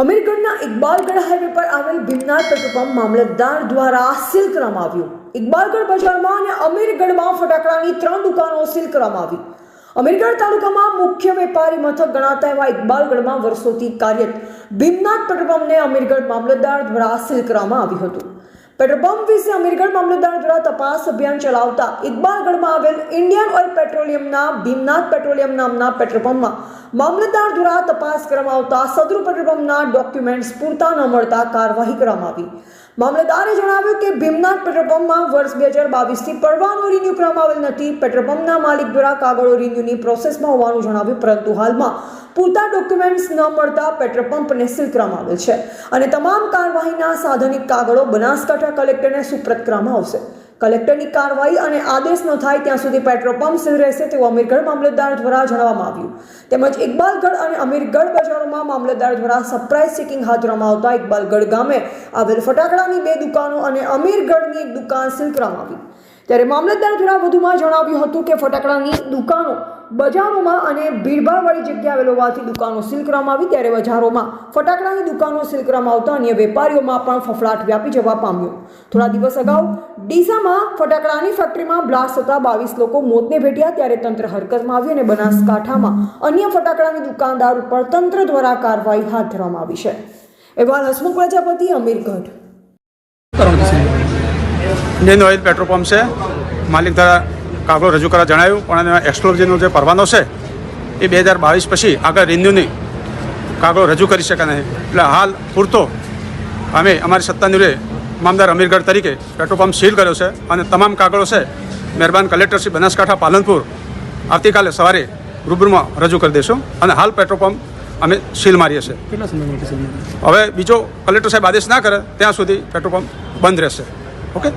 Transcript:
અમીરગઢના Iqbalgadh highway પર આવેલ Bhimnath petrol pump મામલતદાર દ્વારા સીલ કરવામાં આવ્યું. ઇકબાલગઢ બજારમાં અને અમીરગઢમાં ફટાકડાની ત્રણ દુકાનો સીલ કરવામાં આવી. અમીરગઢ તાલુકામાં મુખ્ય વેપારી મથક ગણાતા એવા ઇકબાલગઢમાં વર્ષોથી કાર્યરત ભીમનાથ પેટ્રોલ પંપને અમીરગઢ મામલતદાર દ્વારા સીલ કરવામાં આવ્યું હતું. પેટ્રોલ પંપ વિશે અમીરગઢ મામલતદાર દ્વારા તપાસ અભિયાન ચલાવતા ઇકબાલગઢમાં આવેલ ઇન્ડિયન ઓઇલ પેટ્રોલિયમના ભીમનાથ પેટ્રોલિયમ નામના પેટ્રોલ પંપમાં મામલતદાર દ્વારા તપાસ કરવામાં આવતા સદરૂ પેટ્રોલ પંપના ડોક્યુમેન્ટ્સ પૂરતા ન મળતા કાર્યવાહી કરવામાં આવી મામલતદારે જણાવ્યું કે ભીમનાથ પેટ્રોલ પંપમાં વર્ષ બે હજાર બાવીસથી પરવાનો રિન્યુ કરવામાં આવેલ નથી. પેટ્રોલ પંપના માલિક દ્વારા કાગળો રિન્યુની પ્રોસેસમાં હોવાનું જણાવ્યું, પરંતુ હાલમાં પૂરતા ડોક્યુમેન્ટ્સ ન મળતા પેટ્રોલ પંપને સીલ કરવામાં આવેલ છે. અને તમામ કાર્યવાહીના સાધનિક કાગળો બનાસકાંઠા કલેક્ટરને સુપ્રત કરવામાં આવશે. કલેક્ટરની કાર્યવાહી અને આદેશ ન થાય ત્યાં સુધી પેટ્રોલ પંપ સીલ રહેશે તેવું અમીરગઢ મામલતદાર દ્વારા જણાવવામાં આવ્યું. તેમજ ઇકબાલગઢ અને અમીરગઢ બજારોમાં મામલતદાર દ્વારા સરપ્રાઇઝ ચેકિંગ હાથ ધરવામાં આવતા ઇકબાલગઢ ગામે આવેલ ફટાકડાની બે દુકાનો અને અમીરગઢની એક દુકાન સીલ કરવામાં આવી. ત્યારે મામલતદાર દ્વારા વધુમાં જણાવ્યું હતું કે ફટાકડાની દુકાનો બજારોમાં અને ભીડભાડવાળી જગ્યા આવેલ હોવાથી દુકાનો સીલ કરવામાં આવી. ત્યારે બજારોમાં ફટાકડાની દુકાનો સીલ કરવામાં આવતા અન્ય વેપારીઓમાં પણ ફફડાટ વ્યાપી જવા પામ્યો. થોડા દિવસ અગાઉ ડીસામાં ફટાકડાની ફેક્ટરીમાં બ્લાસ્ટ થતા બાવીસ લોકો મોતને ભેટ્યા. ત્યારે તંત્ર હરકતમાં આવ્યું અને બનાસકાંઠામાં અન્ય ફટાકડાની દુકાનદાર ઉપર તંત્ર દ્વારા કાર્યવાહી હાથ ધરવામાં આવી છે. એવા Hasmukh Prajapati, Amirgadh. Indian oil petrol pump છે. માલિક દ્વારા કાગળો રજૂ કરવા જણાવ્યું પણ એનો એક્સપ્લોરજીનો જે પરવાનો છે એ બે હજાર બાવીસ પછી આગળ રિન્યુની કાગળો રજૂ કરી શકે નહીં. એટલે હાલ પૂરતો અમે અમારી સત્તાની રે મામદાર અમીરગઢ તરીકે પેટ્રોલ પંપ સીલ કર્યો છે અને તમામ કાગળો છે મહેરબાન કલેક્ટર શ્રી બનાસકાંઠા પાલનપુર આવતીકાલે સવારે રૂબરૂમાં રજૂ કરી દઈશું અને હાલ પેટ્રોલ પંપ અમે સીલ મારીએ છીએ. હવે બીજો કલેક્ટર સાહેબ આદેશ ના કરે ત્યાં સુધી પેટ્રોલ પંપ બંધ રહેશે. أوكي؟